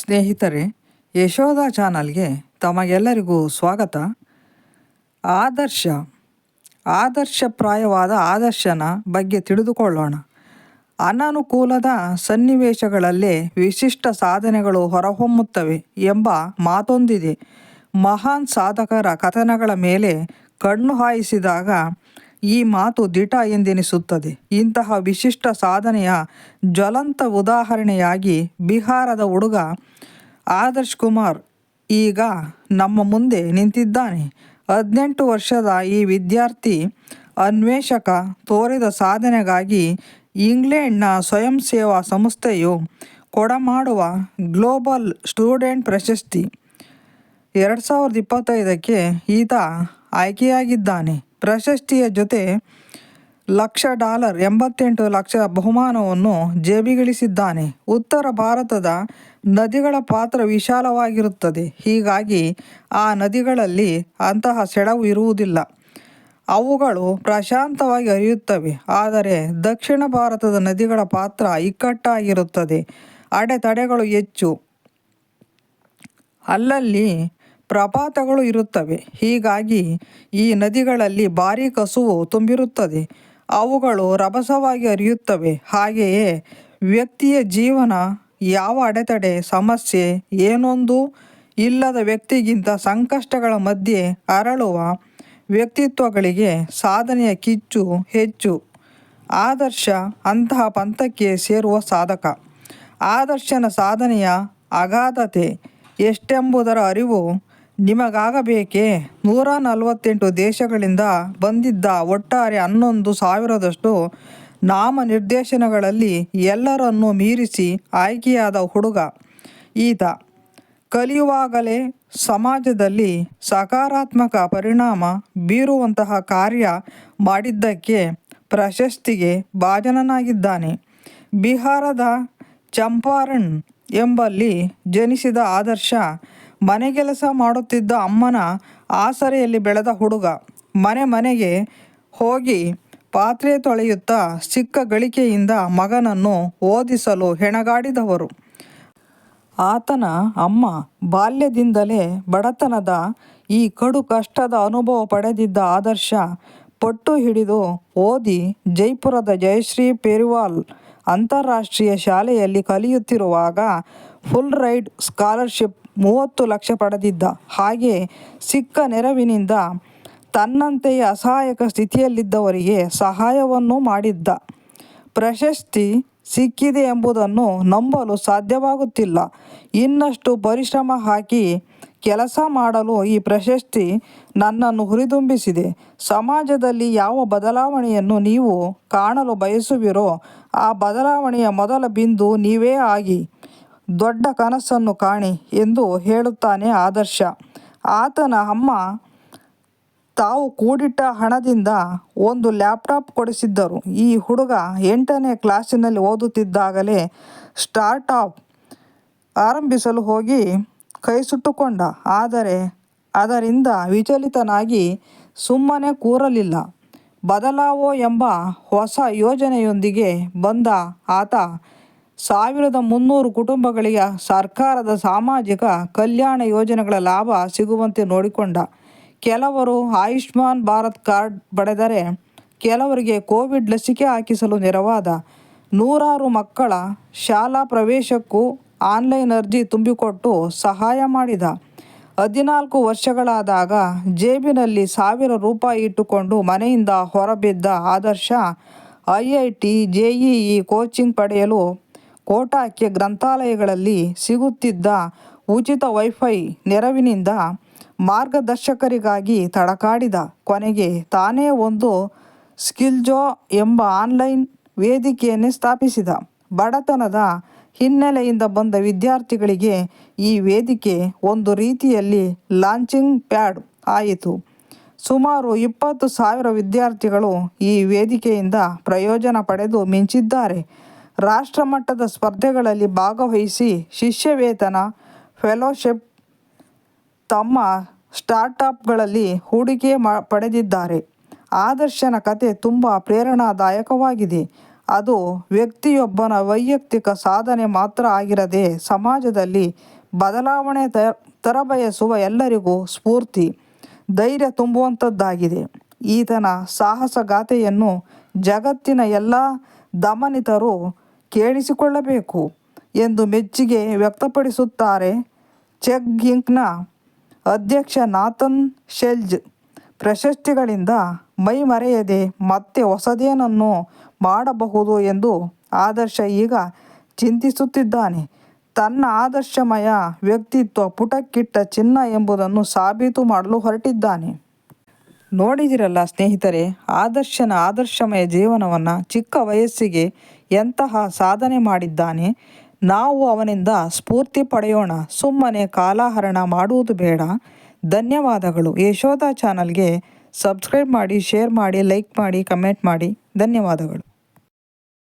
ಸ್ನೇಹಿತರೆ ಯಶೋಧ ಚಾನಲ್ಗೆ ತಮಗೆಲ್ಲರಿಗೂ ಸ್ವಾಗತ. ಆದರ್ಶ, ಆದರ್ಶಪ್ರಾಯವಾದ ಆದರ್ಶನ ಬಗ್ಗೆ ತಿಳಿದುಕೊಳ್ಳೋಣ. ಅನನುಕೂಲದ ಸನ್ನಿವೇಶಗಳಲ್ಲೇ ವಿಶಿಷ್ಟ ಸಾಧನೆಗಳು ಹೊರಹೊಮ್ಮುತ್ತವೆ ಎಂಬ ಮಾತೊಂದಿದೆ. ಮಹಾನ್ ಸಾಧಕರ ಕಥನಗಳ ಮೇಲೆ ಕಣ್ಣು ಹಾಯಿಸಿದಾಗ ಈ ಮಾತು ದಿಟ ಎಂದೆನಿಸುತ್ತದೆ. ಇಂತಹ ವಿಶಿಷ್ಟ ಸಾಧನೆಯ ಜ್ವಲಂತ ಉದಾಹರಣೆಯಾಗಿ ಬಿಹಾರದ ಹುಡುಗ ಆದರ್ಶ್ ಕುಮಾರ್ ಈಗ ನಮ್ಮ ಮುಂದೆ ನಿಂತಿದ್ದಾನೆ. ಹದಿನೆಂಟು ವರ್ಷದ ಈ ವಿದ್ಯಾರ್ಥಿ ಅನ್ವೇಷಕ ತೋರಿದ ಸಾಧನೆಗಾಗಿ ಇಂಗ್ಲೆಂಡ್ನ ಸ್ವಯಂ ಸೇವಾ ಸಂಸ್ಥೆಯು ಕೊಡಮಾಡುವ ಗ್ಲೋಬಲ್ ಸ್ಟೂಡೆಂಟ್ ಪ್ರಶಸ್ತಿ. ಎರಡು ಸಾವಿರದ ಇಪ್ಪತ್ತೈದಕ್ಕೆ ಈತ ಆಯ್ಕೆಯಾಗಿದ್ದಾನೆ. ಪ್ರಶಸ್ತಿಯ ಜೊತೆ ಲಕ್ಷ ಡಾಲರ್, ಎಂಬತ್ತೆಂಟು ಲಕ್ಷ ಬಹುಮಾನವನ್ನು ಜೇಬಿಗಳಿಸಿದ್ದಾನೆ. ಉತ್ತರ ಭಾರತದ ನದಿಗಳ ಪಾತ್ರ ವಿಶಾಲವಾಗಿರುತ್ತದೆ. ಹೀಗಾಗಿ ಆ ನದಿಗಳಲ್ಲಿ ಅಂತಹ ಸೆಳವು ಇರುವುದಿಲ್ಲ. ಅವುಗಳು ಪ್ರಶಾಂತವಾಗಿ ಹರಿಯುತ್ತವೆ. ಆದರೆ ದಕ್ಷಿಣ ಭಾರತದ ನದಿಗಳ ಪಾತ್ರ ಇಕ್ಕಟ್ಟಾಗಿರುತ್ತದೆ. ಅಡೆತಡೆಗಳು ಹೆಚ್ಚು. ಅಲ್ಲಲ್ಲಿ ಪ್ರಪಾತಗಳು ಇರುತ್ತವೆ. ಹೀಗಾಗಿ ಈ ನದಿಗಳಲ್ಲಿ ಭಾರೀ ಕಸುವು ತುಂಬಿರುತ್ತದೆ. ಅವುಗಳು ರಭಸವಾಗಿ ಹರಿಯುತ್ತವೆ. ಹಾಗೆಯೇ ವ್ಯಕ್ತಿಯ ಜೀವನ ಯಾವ ಅಡೆತಡೆ, ಸಮಸ್ಯೆ, ಏನೊಂದು ಇಲ್ಲದ ವ್ಯಕ್ತಿಗಿಂತ ಸಂಕಷ್ಟಗಳ ಮಧ್ಯೆ ಅರಳುವ ವ್ಯಕ್ತಿತ್ವಗಳಿಗೆ ಸಾಧನೆಯ ಕಿಚ್ಚು ಹೆಚ್ಚು. ಆದರ್ಶ ಅಂತಹ ಪಂಥಕ್ಕೆ ಸೇರುವ ಸಾಧಕ. ಆದರ್ಶನ ಸಾಧನೆಯ ಅಗಾಧತೆ ಎಷ್ಟೆಂಬುದರ ಅರಿವು ನಿಮಗಾಗಬೇಕೇ? ನೂರ ನಲವತ್ತೆಂಟು ದೇಶಗಳಿಂದ ಬಂದಿದ್ದ ಒಟ್ಟಾರೆ ಹನ್ನೊಂದು ಸಾವಿರದಷ್ಟು ನಾಮ ನಿರ್ದೇಶನಗಳಲ್ಲಿ ಎಲ್ಲರನ್ನೂ ಮೀರಿಸಿ ಆಯ್ಕೆಯಾದ ಹುಡುಗ ಈತ. ಕಲಿಯುವಾಗಲೇ ಸಮಾಜದಲ್ಲಿ ಸಕಾರಾತ್ಮಕ ಪರಿಣಾಮ ಬೀರುವಂತಹ ಕಾರ್ಯ ಮಾಡಿದ್ದಕ್ಕೆ ಪ್ರಶಸ್ತಿಗೆ ಭಾಜನನಾಗಿದ್ದಾನೆ. ಬಿಹಾರದ ಚಂಪಾರಣ್ ಎಂಬಲ್ಲಿ ಜನಿಸಿದ ಆದರ್ಶ ಮನೆಗೆಲಸ ಮಾಡುತ್ತಿದ್ದ ಅಮ್ಮನ ಆಸರೆಯಲ್ಲಿ ಬೆಳೆದ ಹುಡುಗ ಮನೆ ಮನೆಗೆ ಹೋಗಿ ಪಾತ್ರೆ ತೊಳೆಯುತ್ತಾ ಸಿಕ್ಕ ಗಳಿಕೆಯಿಂದ ಮಗನನ್ನು ಓದಿಸಲು ಹೆಣಗಾಡಿದವರು. ಆತನ ಅಮ್ಮ ಬಾಲ್ಯದಿಂದಲೇ ಬಡತನದ ಈ ಕಡು ಕಷ್ಟದ ಅನುಭವ ಪಡೆದಿದ್ದ ಆದರ್ಶ ಪಟ್ಟು ಹಿಡಿದು ಓದಿ ಜೈಪುರದ ಜಯಶ್ರೀ ಪೇರಿವಾಲ್ ಅಂತಾರಾಷ್ಟ್ರೀಯ ಶಾಲೆಯಲ್ಲಿ ಕಲಿಯುತ್ತಿರುವಾಗ ಫುಲ್ ರೈಡ್ ಸ್ಕಾಲರ್ಶಿಪ್ ಮೂವತ್ತು ಲಕ್ಷ ಪಡೆದಿದ್ದ. ಹಾಗೆ ಸಿಕ್ಕ ನೆರವಿನಿಂದ ತನ್ನಂತೆಯೇ ಅಸಹಾಯಕ ಸ್ಥಿತಿಯಲ್ಲಿದ್ದವರಿಗೆ ಸಹಾಯವನ್ನೂ ಮಾಡಿದ್ದ. ಪ್ರಶಸ್ತಿ ಸಿಕ್ಕಿದೆ ಎಂಬುದನ್ನು ನಂಬಲು ಸಾಧ್ಯವಾಗುತ್ತಿಲ್ಲ. ಇನ್ನಷ್ಟು ಪರಿಶ್ರಮ ಹಾಕಿ ಕೆಲಸ ಮಾಡಲು ಈ ಪ್ರಶಸ್ತಿ ನನ್ನನ್ನು ಹುರಿದುಂಬಿಸಿದೆ. ಸಮಾಜದಲ್ಲಿ ಯಾವ ಬದಲಾವಣೆಯನ್ನು ನೀವು ಕಾಣಲು ಬಯಸುವಿರೋ ಆ ಬದಲಾವಣೆಯ ಮೊದಲ ಬಿಂದು ನೀವೇ ಆಗಿ ದೊಡ್ಡ ಕನಸನ್ನು ಕಾಣಿ ಎಂದು ಹೇಳುತ್ತಾನೆ ಆದರ್ಶ. ಆತನ ಅಮ್ಮ ತಾವು ಕೂಡಿಟ್ಟ ಹಣದಿಂದ ಒಂದು ಲ್ಯಾಪ್ಟಾಪ್ ಕೊಡಿಸಿದ್ದರು. ಈ ಹುಡುಗ ಎಂಟನೇ ಕ್ಲಾಸಿನಲ್ಲಿ ಓದುತ್ತಿದ್ದಾಗಲೇ ಸ್ಟಾರ್ಟಪ್ ಆರಂಭಿಸಲು ಹೋಗಿ ಕೈ ಸುಟ್ಟುಕೊಂಡ ಆದರೆ ಅದರಿಂದ ವಿಚಲಿತನಾಗಿ ಸುಮ್ಮನೆ ಕೂರಲಿಲ್ಲ. ಬದಲಾವೋ ಎಂಬ ಹೊಸ ಯೋಜನೆಯೊಂದಿಗೆ ಬಂದ ಆತ ಸಾವಿರದ ಮುನ್ನೂರು ಕುಟುಂಬಗಳಿಗೆ ಸರ್ಕಾರದ ಸಾಮಾಜಿಕ ಕಲ್ಯಾಣ ಯೋಜನೆಗಳ ಲಾಭ ಸಿಗುವಂತೆ ನೋಡಿಕೊಂಡ. ಕೆಲವರು ಆಯುಷ್ಮಾನ್ ಭಾರತ್ ಕಾರ್ಡ್ ಪಡೆದರೆ ಕೆಲವರಿಗೆ ಕೋವಿಡ್ ಲಸಿಕೆ ಹಾಕಿಸಲು ನೆರವಾದ. ನೂರಾರು ಮಕ್ಕಳ ಶಾಲಾ ಪ್ರವೇಶಕ್ಕೂ ಆನ್ಲೈನ್ ಅರ್ಜಿ ತುಂಬಿಕೊಟ್ಟು ಸಹಾಯ ಮಾಡಿದ. ಹದಿನಾಲ್ಕು ವರ್ಷಗಳಾದಾಗ ಜೇಬಿನಲ್ಲಿ ಸಾವಿರ ರೂಪಾಯಿ ಇಟ್ಟುಕೊಂಡು ಮನೆಯಿಂದ ಹೊರಬಿದ್ದ Adarsh I I T JEE coaching ಪಡೆಯಲು ಕೋಟಾಕ್ಕೆ ಗ್ರಂಥಾಲಯಗಳಲ್ಲಿ ಸಿಗುತ್ತಿದ್ದ ಉಚಿತ ವೈಫೈ ನೆರವಿನಿಂದ ಮಾರ್ಗದರ್ಶಕರಿಗಾಗಿ ತಡಕಾಡಿದ ಕೊನೆಗೆ ತಾನೇ ಒಂದು ಸ್ಕಿಲ್ಜೋ ಎಂಬ ಆನ್ಲೈನ್ ವೇದಿಕೆಯನ್ನೇ ಸ್ಥಾಪಿಸಿದ. ಬಡತನದ ಹಿನ್ನೆಲೆಯಿಂದ ಬಂದ ವಿದ್ಯಾರ್ಥಿಗಳಿಗೆ ಈ ವೇದಿಕೆ ಒಂದು ರೀತಿಯಲ್ಲಿ ಲಾಂಚಿಂಗ್ ಪ್ಯಾಡ್ ಆಯಿತು. ಸುಮಾರು ಇಪ್ಪತ್ತು ಸಾವಿರ ವಿದ್ಯಾರ್ಥಿಗಳು ಈ ವೇದಿಕೆಯಿಂದ ಪ್ರಯೋಜನ ಪಡೆದು ಮಿಂಚಿದ್ದಾರೆ. ರಾಷ್ಟ್ರಮಟ್ಟದ ಸ್ಪರ್ಧೆಗಳಲ್ಲಿ ಭಾಗವಹಿಸಿ ಶಿಷ್ಯವೇತನ ಫೆಲೋಶಿಪ್ ತಮ್ಮ ಸ್ಟಾರ್ಟಪ್ಗಳಲ್ಲಿ ಹೂಡಿಕೆ ಮಾ, ಪಡೆದಿದ್ದಾರೆ. ಆದರ್ಶನ ಕತೆ ತುಂಬ ಪ್ರೇರಣಾದಾಯಕವಾಗಿದೆ. ಅದು ವ್ಯಕ್ತಿಯೊಬ್ಬನ ವೈಯಕ್ತಿಕ ಸಾಧನೆ ಮಾತ್ರ ಆಗಿರದೆ ಸಮಾಜದಲ್ಲಿ ಬದಲಾವಣೆ ತ, ತರಬಯಸುವ ಎಲ್ಲರಿಗೂ ಸ್ಫೂರ್ತಿ, ಧೈರ್ಯ ತುಂಬುವಂಥದ್ದಾಗಿದೆ. ಈತನ ಸಾಹಸಗಾಥೆಯನ್ನು ಜಗತ್ತಿನ ಎಲ್ಲ ದಮನಿತರು ಕೇಳಿಸಿಕೊಳ್ಳಬೇಕು ಎಂದು ಮೆಚ್ಚುಗೆ ವ್ಯಕ್ತಪಡಿಸುತ್ತಾರೆ ಚೆಕ್ ಗಿಂಕ್ನ ಅಧ್ಯಕ್ಷ ನಾಥನ್ ಶೆಲ್ಜ್. ಪ್ರಶಸ್ತಿಗಳಿಂದ ಮೈಮರೆಯದೆ ಮತ್ತೆ ಹೊಸದೇನನ್ನು ಮಾಡಬಹುದು ಎಂದು ಆದರ್ಶ ಈಗ ಚಿಂತಿಸುತ್ತಿದ್ದಾನೆ. ತನ್ನ ಆದರ್ಶಮಯ ವ್ಯಕ್ತಿತ್ವ ಪುಟಕ್ಕಿಟ್ಟ ಚಿನ್ನ ಎಂಬುದನ್ನು ಸಾಬೀತು ಮಾಡಲು ಹೊರಟಿದ್ದಾನೆ. ನೋಡಿದಿರಲ್ಲ ಸ್ನೇಹಿತರೆ, ಆದರ್ಶನ ಆದರ್ಶಮಯ ಜೀವನವನ್ನು ಚಿಕ್ಕ ವಯಸ್ಸಿಗೆ ಎಂತಹ ಸಾಧನೆ ಮಾಡಿದ್ದಾನೆ? ನಾವು ಅವನಿಂದ ಸ್ಫೂರ್ತಿ ಪಡೆಯೋಣ, ಸುಮ್ಮನೆ ಕಾಲಹರಣ ಮಾಡುವುದು ಬೇಡ. ಧನ್ಯವಾದಗಳು. ಯಶೋಧ ಚಾನಲ್ಗೆ ಸಬ್ಸ್ಕ್ರೈಬ್ ಮಾಡಿ, ಶೇರ್ ಮಾಡಿ, ಲೈಕ್ ಮಾಡಿ, ಕಮೆಂಟ್ ಮಾಡಿ. ಧನ್ಯವಾದಗಳು.